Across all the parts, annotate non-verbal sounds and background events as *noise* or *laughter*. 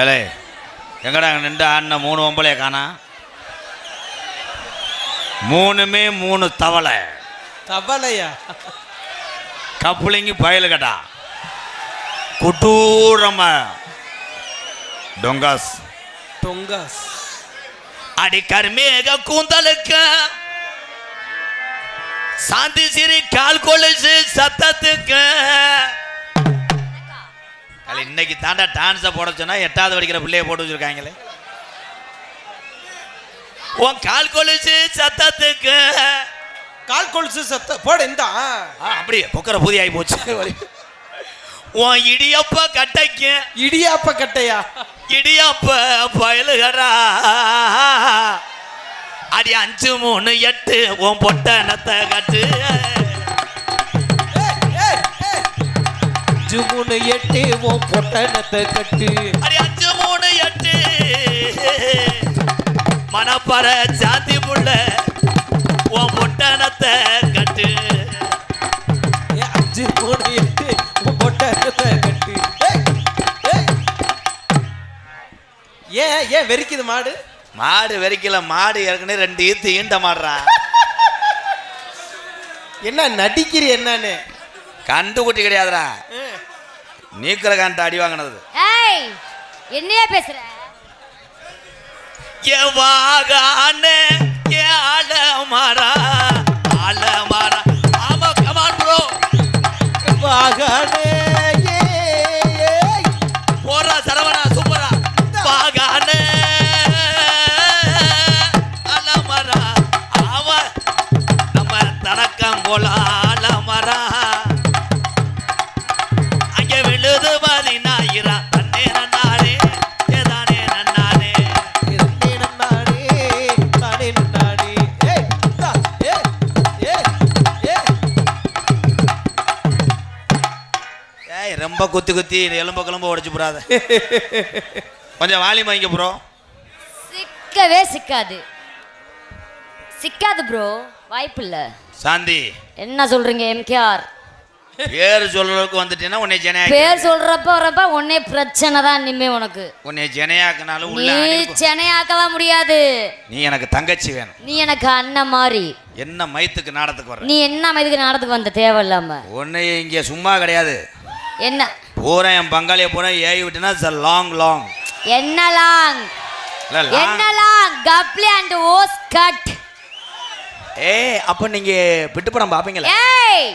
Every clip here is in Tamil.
ஏலே எங்கடா அங்கே நின்று ஆடின மூணு ஒம்பளைய காணா? மூணுமே மூணு தவளை. தவளையா? கப்புளிங்கி பயலுகடா குட்டூரம டொங்காஸ். தொங்காஸ் அடி கர்மேக கூந்தலுக்கு. சாந்தி சிரி கால் கொலுசு சத்தத்துக்கு. அது இன்னைக்கு தாண்டா டான்ஸை போட சொன்னா எட்டாவது படிக்கிற பிள்ளைய போட்டு வச்சிருக்காங்களே. உன் கால் கொலுசு சத்தத்துக்கு. கால் கொலுசு சத்த போட இந்த. அப்படியே கொக்கரை புதிய ஆகி போச்சு. உன் இடியப்ப கட்டைக்கு. இடியாப்ப கட்டையா? இடியப்ப பயலுகடா. அடி அஞ்சு மூணு எட்டு உன் பொட்டனத்தை கட்டு. அஞ்சு மூணு எட்டு உன் பொட்டணத்தை கட்டு. அடி அஞ்சு மூணு எட்டு. மணப்பற சாந்தி புள்ள உன் பொட்டனத்தை கட்டு. அஞ்சு மூணு எட்டு உன் பொட்டணத்தை கட்டு. ஏன் ஏன் வெறிக்குது மாடு? மாடு வெறிக்கல மாடு ஏற்கனவே ரெண்டு ஈத்து ஈண்ட மாடுறா. என்ன நடிக்கிறீ என்னன்னு? கண்டு குட்டி கிடையாதுடா ஏய், நீக்கிற காண்ட அடி வாங்கினது. ஏய் என்னையா பேசுற? எவாகானே ரொம்ப குத்தி குத்தி எலும்ப கிளம்ப உடைச்சு போடாத *laughs* கொஞ்சம் வாலியம் வாங்கிக்க ப்ரோ சிக்கவே சிக்காது. சிக்காது ப்ரோ வாய்ப்பு இல்ல. சாந்தி. என்ன சொல்றீங்க எம்கேஆர்? பேர் சொல்றதுக்கு வந்துட்டீங்கன்னா உன்னை ஜனையா பேர் சொல்றப்ப வரப்ப உன்னே பிரச்சனை தான் இனிமே உனக்கு. உன்னை ஜனையாக்குனாலும் உள்ள நீ அணில் முடியாது. நீ எனக்கு தங்கச்சி வேணும். நீ எனக்கு அண்ணன் மாதிரி என்ன மயத்துக்கு நாடத்துக்கு வர்ற? நீ என்ன இதுக்கு நாடத்துக்கு வந்த தேவையில்லாம? உன்னை இங்கே சும்மா கிடையாது. என்ன? பூரா என் பங்காளியை பூரா ஏவி விட்டுனா லாங் லாங் என்னலாம் இல்ல லாங் என்னலாம் கப்லி அண்ட் ஓஸ் கட். ஏய் அப்ப நீங்க பிட்டுப்படம் பாப்பீங்களா ஏய்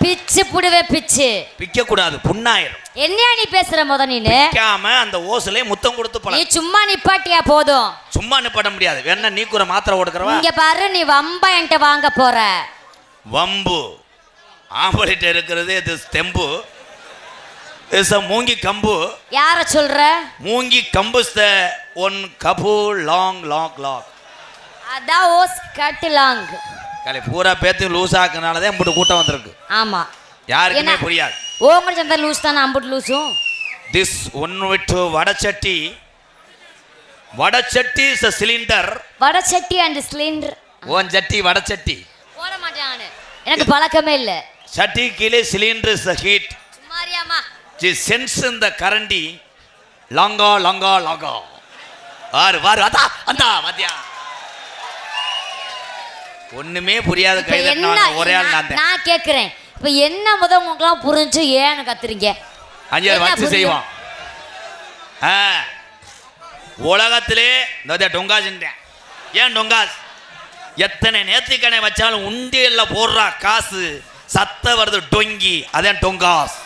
பிச்சு புடுவே பிச்சு. பிக்க கூடாது புண்ணாயிரும். என்னையா நீ பேசுற முத நீனு? பிக்காம அந்த ஓசுலே முத்தம் கொடுத்து நீ பழம் சும்மா நிப்பாட்டியா போதும். சும்மா நிப்பாட்ட முடியாது. வேணா நீ கூட மாத்திரை ஓடுக்கிறவா? இங்க பாரு நீ வம்பா என்கிட்ட வாங்க போற. வம்பு. ஆம்பளிட்ட இருக்கிறது இது தெம்பு. இஸ் அ மூங்கி கம்பு. யார சொல்ற? மூங்கி கம்பு த ஒன் கபு லாங் லாங் லாங் அதான் ஓஸ் கட் லாங். கலை பூரா பேத்து லூஸ் ஆக்குனால தான் இப்படி கூட்டம் வந்திருக்கு. ஆமா. யாருக்குமே என்ன? புரியாது. ஓங்கல் சந்தா லூஸ் தானே அம்புட்டு லூஸும் திஸ் ஒன் விட்டு வடச்சட்டி வடச்சட்டி இஸ் அ சிலிண்டர் வடச்சட்டி அண்ட் சிலிண்டர் ஓன் சட்டி வடச்சட்டி போட மாட்டேன் நானு. எனக்கு பழக்கமே இல்ல. சட்டி கீழே cylinder is a heat the sense இந்த கரண்டி லாங்கா லாங்கா லாங்கா ஆறு வாரு அதா அந்த மத்தியா ஒண்ணுமே புரியாத கை என்ன தட்டினவங்க ஒரே ஆள் நான் நான் தான் நான் கேக்குறேன். இப்ப என்ன முத உங்களுக்குலாம் புரிஞ்சு ஏன்னு கத்துறீங்க? அஞ்சாறு என்ன வச்சு? செய்வோம் ஆ. உலகத்திலே இந்த டொங்காஸ் ஏன் டொங்காஸ் எத்தனை நேர்த்திக்கணை வச்சாலும் உண்டியல்ல போடுறா காசு சத்த வருது டொங்கி. அதான் டொங்காஸ்.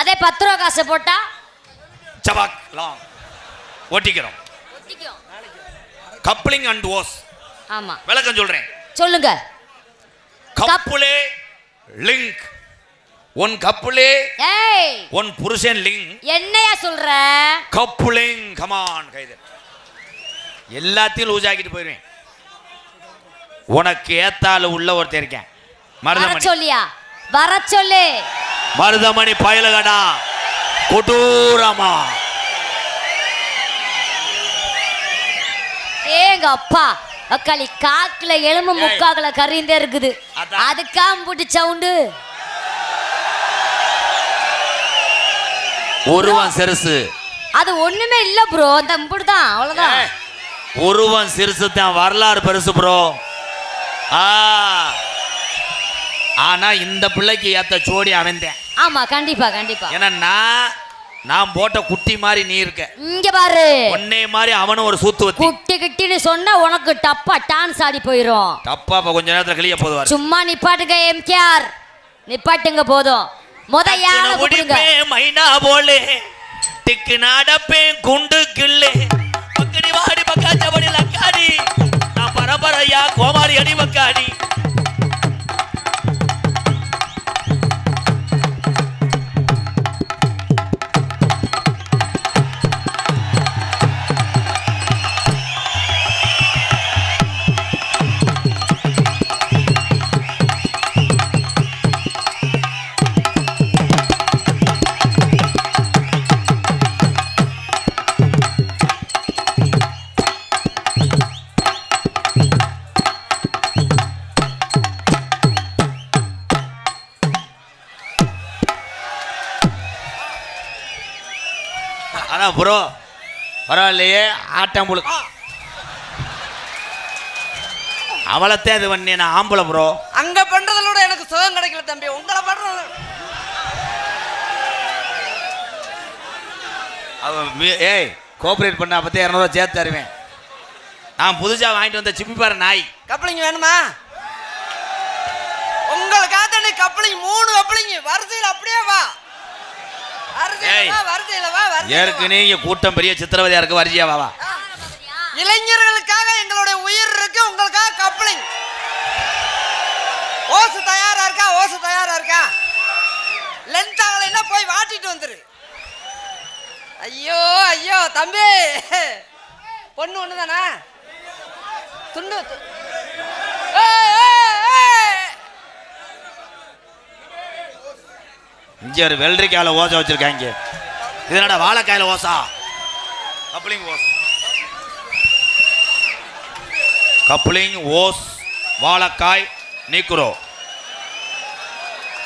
அதே பத்து ரூபா காசை போட்டா? சபாக் ஓட்டிக்கிறோம் ஒட்டிக்கும். கப்ளிங் அண்ட் ஓஸ் ஆமா. விளக்கம் சொல்றேன். சொல்லுங்க. கப்புலே லிங்க் ஒன் கப்புலே ஏய்! ஒன் புருஷன் லிங்க் என்னையா சொல்ற? கப்புலிங் கமான் கைது. எல்லாத்தையும் லூஸ் ஆக்கிட்டு போயிருவேன். உனக்கு ஏத்தால உள்ள ஒருத்தன் இருக்கேன். மருதமணி. சொல்லியா வர சொல்லு மருதமணி பயலுகடா. கொடூரமா. ஏங்க அப்பா அக்காளி காக்குல எலும்பு. முக்காக்குல கறிந்தே இருக்குது. அதுக்காம் போட்டு சவுண்டு. உருவம் சிறுசு. அது ஒண்ணுமே இல்ல ப்ரோ அந்த இப்படிதான் அவ்வளவுதான். உருவம் சிறுசு தான் வரலாறு பெருசு ப்ரோ. ஆ. ஆனா இந்த பிள்ளைக்கு ஏத்த சோடி அவன்தான். ஆமா கண்டிப்பா கண்டிப்பா. ஏன்னா நான் நான் போட்ட குட்டி மாதிரி நீ இருக்க. இங்க பாரு. உன்னை மாதிரி அவனும் ஒரு சூத்து வத்தி குட்டி கிட்டின்னு சொன்னா உனக்கு டப்பா டான்ஸ் ஆடி போயிரும். தப்பா இப்ப கொஞ்ச நேரத்துல கிளிய போதுவாரு. சும்மா நிப்பாட்டுங்க எம்கேஆர். நிப்பாட்டுங்க போதும். முத யாரை கூப்பிடுங்க மைனா போலே. திக்கு நடப்பேன் குண்டு கிள்ளு. பக்கடி வாடி பக்காச்சபடி லக்காடி. நான் பரபரையா கோமாரி அடி மக்காடி ப்ரோ பரவாயில்லையே ஆட்டம் முழு அவளைத்தான் இது பண்ணி நான் ஆம்பளை ப்ரோ அங்க பண்றதுல விட எனக்கு சுகம் கிடைக்கல தம்பி. உங்களை பண்றது. ஏய் கோஆப்ரேட் பண்ண பற்றி இரநூறுவா சேர்த்து தருவேன். நான் புதுசாக வாங்கிட்டு வந்த சிப்பிப்பாரு நாய். கப்பலிங்க வேணுமா? உங்களுக்காக கப்பலிங்க மூணு கப்பலிங்க வரிசையில் அப்படியே வா வரிசையில ஏய். வா வரிசையில வா வரிசையில வா. ஏற்கனவே இங்கே கூட்டம் பெரிய சித்திரவதையா இருக்கு வரிசையா வாவா இளைஞர்களுக்காக எங்களுடைய உயிர் இருக்கு உங்களுக்காக கப்பலிங். ஓசு தயாரா இருக்கா? ஓசு தயாரா இருக்கா? லென்த் ஆகலைன்னா போய் வாட்டிட்டு வந்துரு. ஐயோ ஐயோ தம்பி. பொண்ணு ஒண்ணு தானே துண்டு ஏய், ஏய். இங்கே ஒரு வெள்ளரிக்காயில் ஓசை வச்சிருக்காங்க. இது என்னடா வாழைக்காயில் ஓசா? Coupling hose. கப்ளிங் ஓஸ் வாழைக்காய் நீக்குறோ.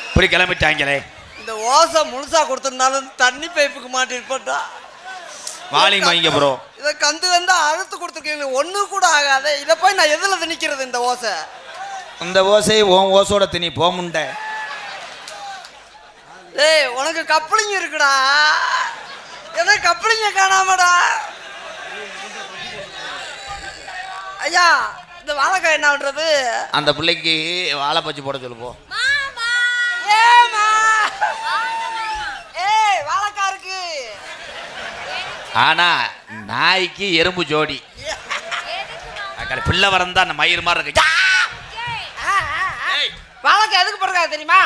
இப்படி கிளம்பிட்டாங்களே. இந்த ஓசை முழுசா கொடுத்திருந்தாலும் தண்ணி பைப்புக்கு மாட்டிட்டு போட்டா வாலிங் வாங்கிக்க ப்ரோ. இதை கந்து கந்து அழுத்து கொடுத்துருக்கீங்க ஒண்ணு கூட ஆகாத. இதை போய் நான் எதுல திணிக்கிறது இந்த ஓசை? இந்த ஓசை உன் ஓசோட திணி போமுண்டை டேய் உனக்கு கப்பலிங்க இருக்குடா. எதை கப்பலிங்க காணாமடா. ஐயா இந்த வாழைக்காய் என்ன பண்றது? அந்த பிள்ளைக்கு வாழை பச்சி போட சொல்லு போ. ஏமா ஏய் வாழைக்காய் இருக்கு. ஆனா நாய்க்கு எறும்பு ஜோடி. அக்கா, பிள்ளை வரந்தா அந்த மயிர் மாதிரி இருக்கு. வாழைக்காய் எதுக்கு போடுறா தெரியுமா?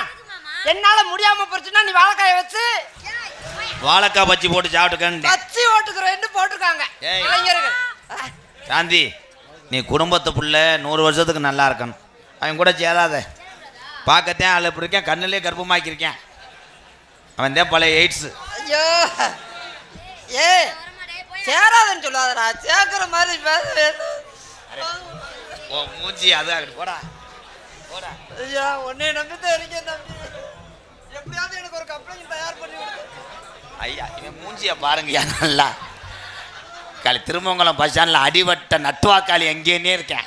என்னால முடியாம போச்சுன்னா நீ வாழைக்காயை வச்சு வாழைக்காய் பச்சி போட்டு சாப்பிட்டுக்கன்னு பச்சி ஓட்டுக்கிறேன்னு போட்டிருக்காங்க. இளைஞர்கள். சாந்தி நீ குடும்பத்து புள்ள நூறு வருஷத்துக்கு நல்லா இருக்கணும். அவன் கூட சேராத. பார்க்கத்தான் ஆள் இப்படி இருக்கேன் கண்ணிலே கர்ப்பமாக்கியிருக்கேன். அவன் தான் பழைய எய்ட்ஸு. ஐயோ. ஏ சேராதுன்னு சொல்லாதடா. சேர்க்கிற மாதிரி பேச ஓ மூஞ்சி அது ஆகட்டும் போடா. போடா. ஐயா உன்னை நம்பித்தான் இருக்கேன் தம்பி. எப்படியாவது எனக்கு ஒரு கம்ப்ளைண்ட் தயார் பண்ணி ஐயா இவன் மூஞ்சிய பாருங்கய்யா நல்லா. காலி திருமங்கலம் பஸ் ஸ்டாண்டில் அடிபட்ட நட்டுவாக்காளி எங்கேன்னே இருக்கேன்.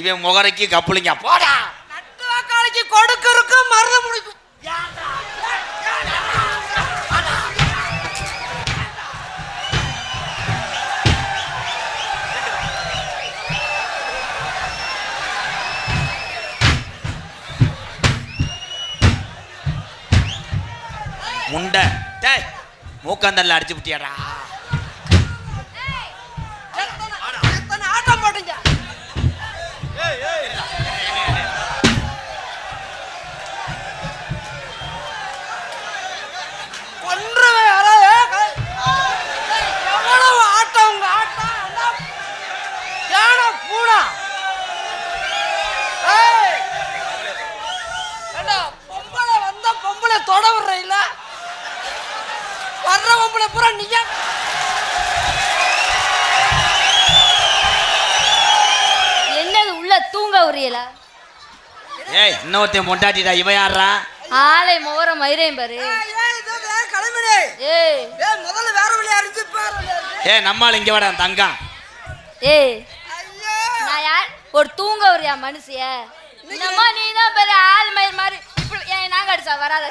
இவன் முகரைக்கு கப்புளிங்க போடா. நட்டு வாக்காளிக்கு கொடுக்கு இருக்கும் மருத மூக்கந்தல்ல அடிச்சு விட்டியாடா ஏய் இன்னொருத்தன் பொண்டாட்டிடா இவன் யாரா ஆலை மோர மயிரையும் பாரு. ஏ நம்மால் இங்க வாடா தங்கம் ஏய். நான் யார்? ஒரு தூங்க வரியா மனுஷிய? என்னம்மா நீ தான் பெரிய ஆள் மயிர் மாதிரி. இப்படி ஏன் நாங்க அடிச்சா வராத.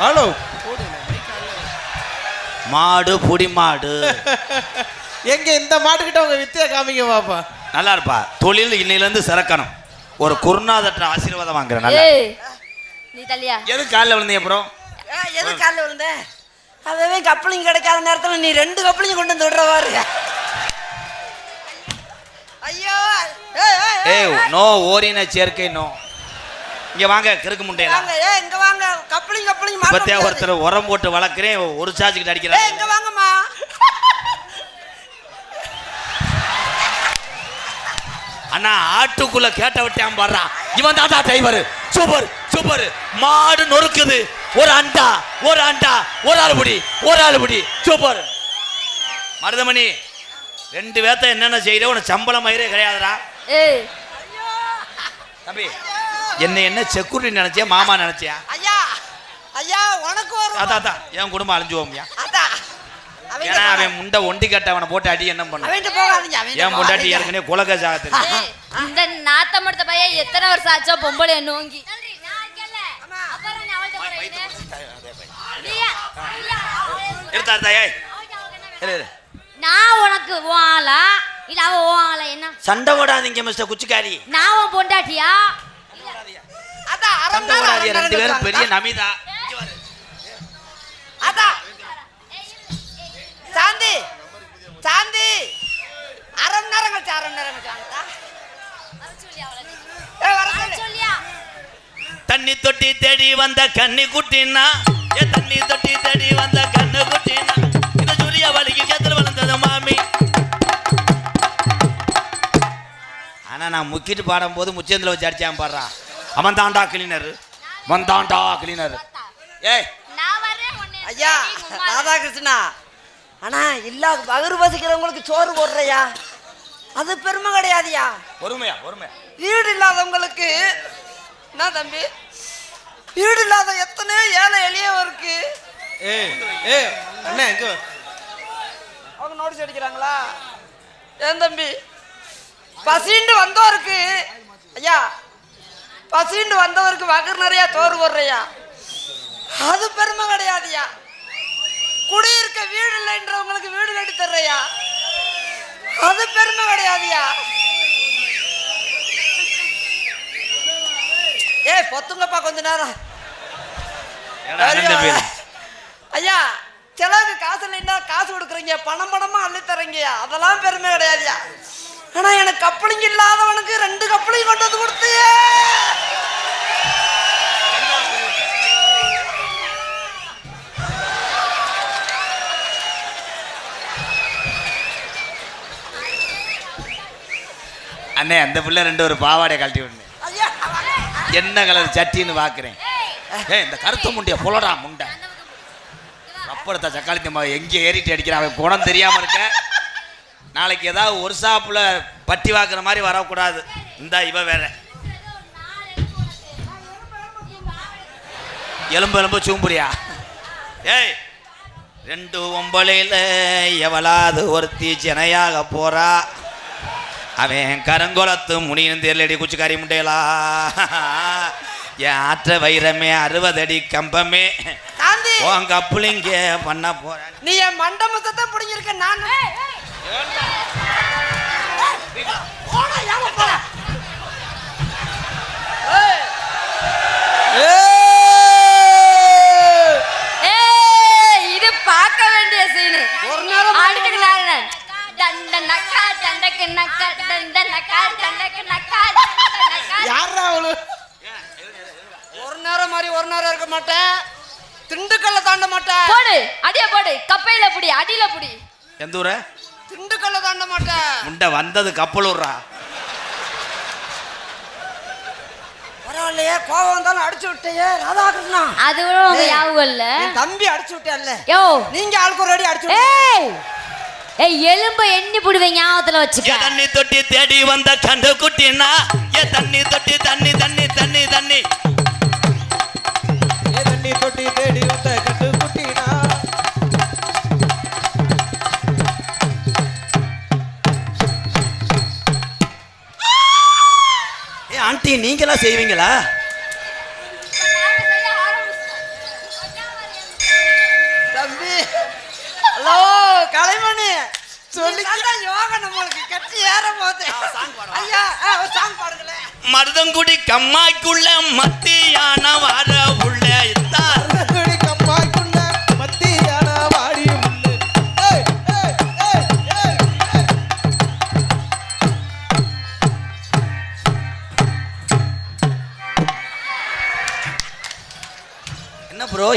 ஹலோ. மாடு புடி மாடு. *laughs* எங்க இந்த மாட்டுக்கிட்ட உங்க வித்தியா காமிங்க பாப்பா. நல்லா இருப்பா தொழில் இன்னையிலேருந்து சிறக்கணும். ஒரு குருநாதற்ற ஆசீர்வாதம் வாங்குறேன் நல்லா. ஏய் நீ தள்ளியா? எது காலில் விழுந்தீங்க அப்புறம்? ஏ, எது காலில் விழுந்த? அதவே கப்பலிங் கிடைக்காத நேரத்துல நீ ரெண்டு கப்பலிங் கொண்டு வந்து விடுறவாரு ஐயோ ஏய், ஏய், ஏய், ஏய் நோ ஓரின சேர்க்கை நோ. இங்க வாங்க கிறுக்கு முண்டையில வாங்க ஏ இங்க வாங்க. கப்பலிங் கப்பலிங் முடியாது. ஒருத்தர் உரம் போட்டு வளர்க்குறேன் ஒரு சார்ஜுக்கிட்ட ஏய் அடிக்கிறேன் இங்க வாங்கம்மா. அண்ணா ஆட்டுக்குள்ள கேட்ட விட்டான் பாடுறா. இவன் தாத்தா டிரைவர் சூப்பர் சூப்பர். மாடு நொறுக்குது. ஒரு அண்டா ஒரு அண்டா ஒரு ஆள் புடி ஒரு ஆள் புடி. சூப்பர். மருதமணி ரெண்டு பேர்த்த என்னென்ன செய்யற உனக்கு சம்பளம் மயிரே கிடையாதுடா. தம்பி என்ன என்ன செக்யூரிட்டி நினைச்சியா மாமா நினைச்சியா? ஐயா ஐயா உனக்கு அதான் அதான். என் குடும்பம் அழிஞ்சுவோம்யா அவன்கிட்ட ஏன்னா. அவன் முண்டை ஒண்டி கட்ட அவனை போட்டு அடி என்ன பண்ண பொண்டாட்டி. ஏற்கனவே குலக சாகத்தில். ஏய், இந்த நாத்தம் எடுத்த பையன் எத்தனை வருஷம் ஆச்சோ? பொம்பளை நோங்கி. நான் உனக்கு உன் ஆளா? இல்ல அவ ஆளா என்ன? சண்டை போடாதீங்க மிஸ்டர் குச்சிக்காரி. நான் உன் பொண்டாட்டியா? ரெண்டு பேரும் நேரம் பெரிய. நமிதா. அத்தா சாந்தி. சாந்தி. அரை மணி நேரம் கழிச்சு அரை மணி நேரம் கழிச்சு. தண்ணி தொட்டி தேடி வந்த கண்ணி குட்டினா ஏ தண்ணி தொட்டி தேடி வந்த கண்ணு குட்டினா இந்த சூரிய வலிக்கு கேத்துல வளர்ந்தது மாமி. ஆனா நான் முக்கிட்டு பாடும்போது முச்சந்தில வச்சு அடிச்சான் பாடுறான் அவன் தாண்டா கிளீனர். அவன் தாண்டா கிளீனர். ஏய். ஐயா. ராதாகிருஷ்ணா. அண்ணா இல்லாத பகிர் பசிக்கிறவங்களுக்கு சோறு போடுறையா? அது பெருமை கிடையாதுயா? பொறுமையா பொறுமையா. வீடு இல்லாதவங்களுக்கு என்ன தம்பி வீடு இல்லாத எத்தனையோ ஏழை எளியவருக்கு ஏய் ஏய் அண்ணா அவங்க நோட்டீஸ் அடிக்கிறாங்களா? ஏன் தம்பி பசிண்டு வந்தவருக்கு ஐயா பசிண்டு வந்தவருக்கு வகர் நிறைய சோறு போடுறையா? அது பெருமை கிடையாதுயா? குடியிருக்க வீடு இல்லைன்றவங்களுக்கு வீடு கட்டி தர்றையா? அது பெருமை கிடையாதுயா? ஏய் பொத்துங்கப்பா கொஞ்ச நேரம். ஐயா. செலவுக்கு காசு இல்லைன்னா காசு கொடுக்குறீங்க. பணம் பணமா அள்ளி தரீங்கய்யா அதெல்லாம் பெருமை கிடையாதுயா. ஆனா எனக்கு கப்பலிங்க இல்லாதவனுக்கு அண்ணே அந்த பிள்ளை ரெண்டு ஒரு பாவாடை கழட்டி விடுங்க என்ன கலர் சட்டின்னு பாக்குறேன். ஏய். இந்த கருத்து முண்டைய புலடா முண்டை. ரப்படத்த சக்காளி தம்மா எங்க ஏறிட்டு அடிக்கிறான். அவன் குணம் தெரியாம இருக்க. நாளைக்கு ஏதாவது ஒரு சாப்புல பட்டி வாக்குற மாதிரி வரக்கூடாது. இந்தா இவ வேற. எலும்பு எலும்பு சூம்புறியா? ஏய் ரெண்டு ஒம்பளையில் எவளாவது ஒருத்தி சென்னையாக போறா? அவன் கருங்குளத்து முனியும் தெரியலடி குச்சிக்காரி முட்டையலா. என் ஆற்ற வைரமே அறுபது அடி கம்பமே உன் கப்புளிங்க பண்ண போறேன் நீ என் மண்டபத்தை தான் பிடிங்கிருக்க நான் எந்த ஊர? திண்டுக்கல்ல தாண்ட மாட்டேன். முண்டை வந்தது கப்பலூர்ரா பரவாயில்லையே கோவம் வந்தாலும் அடிச்சு விட்டையே ராதாகிருஷ்ணா. அதுவும் உங்க ஏய், ஞாபகம் இல்ல. என் தம்பி அடிச்சு விட்டேன்ல. யோ. நீங்க ஆளுக்கு ஒரு அடி அடிச்சு. ஏய் ஏய் எலும்ப எண்ணி புடுவேன் ஞாபகத்துல ஏ வச்சுக்க தண்ணி தொட்டி தேடி வந்த கண்டு குட்டினா ஏ தண்ணி தொட்டி தண்ணி தண்ணி தண்ணி தண்ணி. ஏ தண்ணி தொட்டி தேடி தான் செய்வீங்களா? தம்பி ஹலோ கலைமணி. சொல்லி யோகா நம்மளுக்கு கட்டி ஏற போகுது. ஐயா சாங் பாடுங்களேன். மருதங்குடி கம்மாய்க்குள்ள மத்தியான வர உள்ள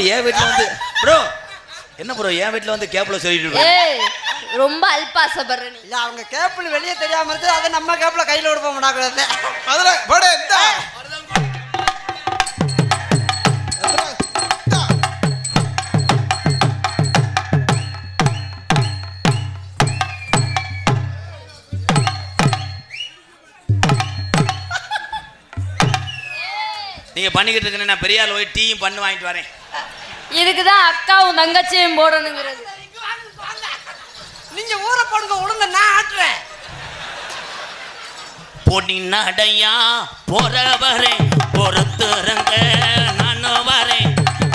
என் வீட்டுல வந்து ப்ரோ என்ன ப்ரோ என் வீட்டுல வந்து கேப்ல சொல்லிட்டு ரொம்ப அல்பாசப்படுற நீ இல்ல அவங்க கேப்பிள் வெளியே தெரியாம இருந்து அதை நம்ம கேப்பில் கையில் கொடுப்போம் அதுல போடு, இந்தா. எதுடா? இந்தா. நீங்க பண்ணிக்கிட்டு இருக்கேன் நான் பெரிய ஆள் போய் டீயும் பண்ணு வாங்கிட்டு வரேன் இதுக்கு தான் அக்காவும் தங்கச்சியும் போடணுங்கிறது. நீங்க ஊரை போடுங்க ஒழுங்க நான் ஆட்டுறேன் பொன்னி நடையா போறவரே பொறுத்துறங்க நானும் வரேன்.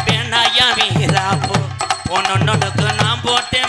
வேணாயா வீரா போ. பொண்ணு நான் போட்டேன்.